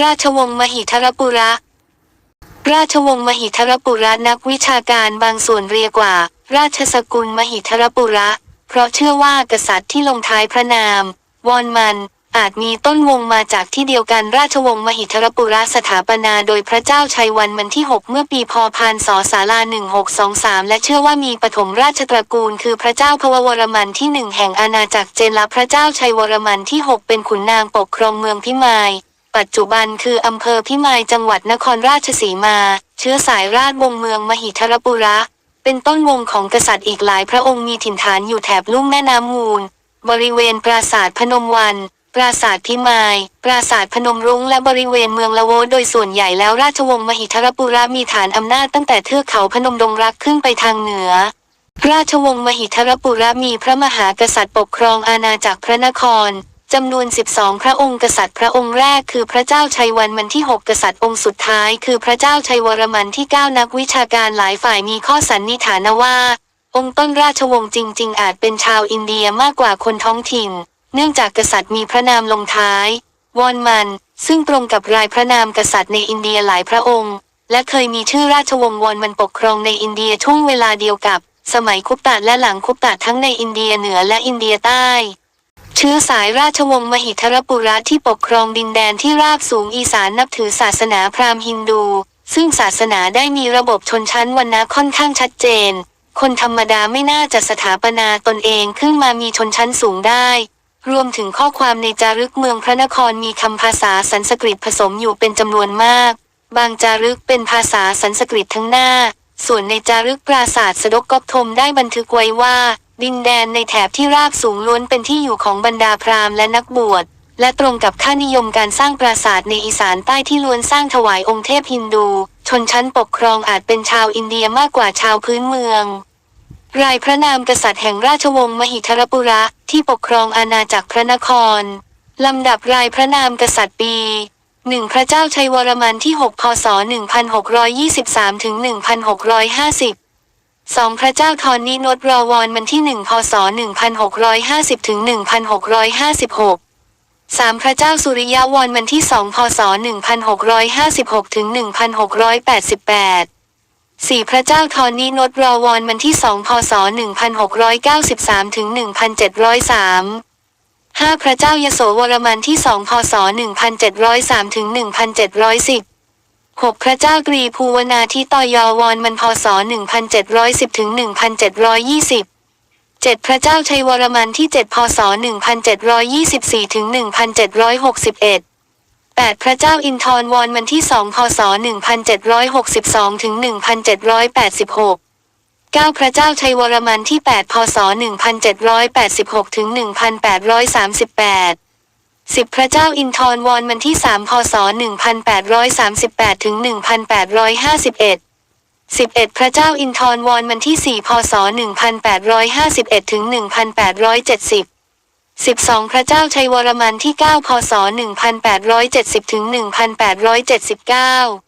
ราชวงศ์มหิทรปุระ ราชวงศ์มหิทรปุระนักวิชาการบางส่วนเรียกว่า ราชสกุลมหิทรปุระ เพราะเชื่อว่ากษัตริย์ที่ลงท้ายพระนาม วอนมันอาจมีต้นวงมาจากที่เดียวกันราชวงศ์มหิทรปุระสถาปนาโดยพระเจ้าชัยวันมันที่ 6 เมื่อปีพพานศศาลา1623 และเชื่อว่ามีปฐมราชตระกูล คือพระเจ้าพววรมันที่หนึ่งแห่งอาณาจักรเจนและพระเจ้าชัยวรมันที่ 6 เป็นขุนนางปกครองเมืองพิมาย ปัจจุบันคืออำเภอพิมายจังหวัดนครราชสีมา เชื้อสายราชวงศ์เมืองมหิทรปุระ เป็นต้นวงของกษัตริย์อีกหลายพระองค์มีถิ่นฐานอยู่แถบลุ่มแม่น้ำมูล บริเวณปราสาทพนมวันปราสาทพิมาย ปราสาทพนมรุ้ง และบริเวณเมืองละโวโดยส่วนใหญ่แล้วราชวงศ์มหิทรปุระมีฐานอำนาจตั้งแต่เทือกเขาพนมดงรักขึ้นไปทางเหนือ ราชวงศ์มหิทรปุระมีพระมหากษัตริย์ปกครองอาณาจักรพระนคร จำนวน 12 พระองค์กษัตริย์พระองค์แรกคือพระเจ้าชัยวันมันที่ 6 กษัตริย์องค์สุดท้ายคือพระเจ้าชัยวรมันที่ 9 นักวิชาการหลายฝ่ายมีข้อสันนิษฐานว่า องค์ต้นราชวงศ์จริง ๆ อาจเป็นชาวอินเดียมากกว่าคนท้องถิ่น เนื่องจากกษัตริย์มีพระนามลงท้าย วอนมัน ซึ่งตรงกับรายพระนามกษัตริย์ในอินเดียหลายพระองค์ และเคยมีชื่อราชวงศ์วอนมันปกครองในอินเดียช่วงเวลาเดียวกับ สมัยคุปตะและหลังคุปตะทั้งในอินเดียเหนือและอินเดียใต้ เชื้อสายราชวงศ์มหิทรปุระที่ปกครองดินแดนที่ราบสูงอีสานนับถือศาสนาพราหมณ์ฮินดู ซึ่งศาสนาได้มีระบบชนชั้นวรรณะค่อนข้างชัดเจน คนธรรมดาไม่น่าจะสถาปนาตนเองขึ้นมามีชนชั้นสูงได้ รวมถึงข้อความในจารึกเมืองพระนครมีคำภาษาสันสกฤตผสมอยู่เป็นจำนวนมาก บางจารึกเป็นภาษาสันสกฤตทั้งหน้า ส่วนในจารึกปราสาทสดกกบทมได้บันทึกไว้ว่า ดินแดนในแถบที่ราบสูงล้วนเป็นที่อยู่ของบรรดาพราหมณ์และนักบวช และตรงกับค่านิยมการสร้างปราสาทในอีสานใต้ที่ล้วนสร้างถวายองค์เทพฮินดู ชนชั้นปกครองอาจเป็นชาวอินเดียมากกว่าชาวพื้นเมือง รายพระนามกษัตริย์แห่งราชวงศ์มหิทรปุระที่ปกครองอาณาจักรพระนคร ลำดับรายพระนามกษัตริย์ปีหนึ่งพระเจ้าชัยวรมันที่ 6 พศ 1623ถึง1650 สองพระเจ้าทอนนิโนตรอวอนมันที่1พศ1650ถึง1656สามพระเจ้าสุริยะวอนมันที่2พศ 1656 ถึง 1688สี่พระเจ้าทอนนิโนตรอวอนมันที่2พศ 1693 ถึง 1703ห้าพระเจ้ายโสวรมันที่2พศ 1703 ถึง 1710 หกพระเจ้ากรีภูวนาที่ตอยอวอนมันพศ 1710ถึง1720เจ็ดพระเจ้าชัยวรมันที่ 7 พศ 1724ถึง1761แปดพระเจ้าอินทรวอนมันที่ 2 พศ 1762ถึง1786 9 พระเจ้าชัยวรมันที่ 8 พศ 1786ถึง1838 10 พระเจ้าอินทรวอนมันที่ 3 พศ 1838 ถึง 1851 11 พระเจ้าอินทรวอนมันที่ 4 พศ 1851 ถึง 1870 12 พระเจ้าชัยวรมันที่ 9 พศ 1870 ถึง 1879